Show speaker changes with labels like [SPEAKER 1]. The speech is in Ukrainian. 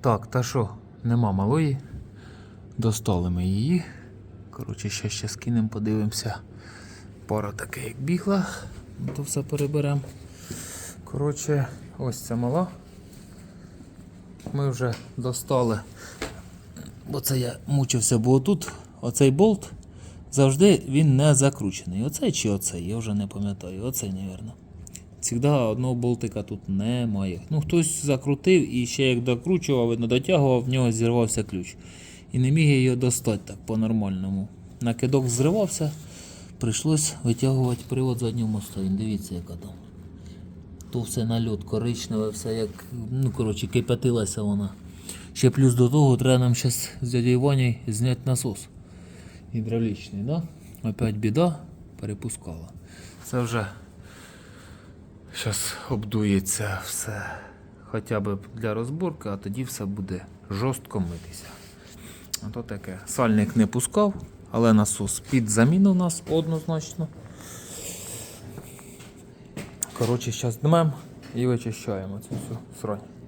[SPEAKER 1] Так, та що, нема малої. Достали ми її. Коротше, ще ще скинемо, подивимося. Пара таке, як бігла. Ми то все переберемо. Коротше, ось ця мала. Ми вже достали. Бо це я мучився, бо тут оцей болт завжди він не закручений. Оцей чи оцей, я вже не пам'ятаю. Оцей, мабуть. Завжди одного болтика тут немає. Ну, хтось закрутив і ще як докручував, видно, дотягував, в нього зірвався ключ. І не міг я його достати так по-нормальному. Накидок зривався, прийшлось витягувати привод заднього моста. Дивіться, яка там. То все нальот коричневе, все як, ну коротше, кипятилася вона. Ще плюс до того треба нам зараз з дядю Ваней зняти насос. Гідравлічний, да? Опять біда, перепускала. Це вже зараз обдується все. Хоча б для розборки, а тоді все буде жорстко митися. А то таке. Сальник не пускав, але насос під заміну у нас однозначно. Коротше, зараз дмем і вичищаємо цю всю срань.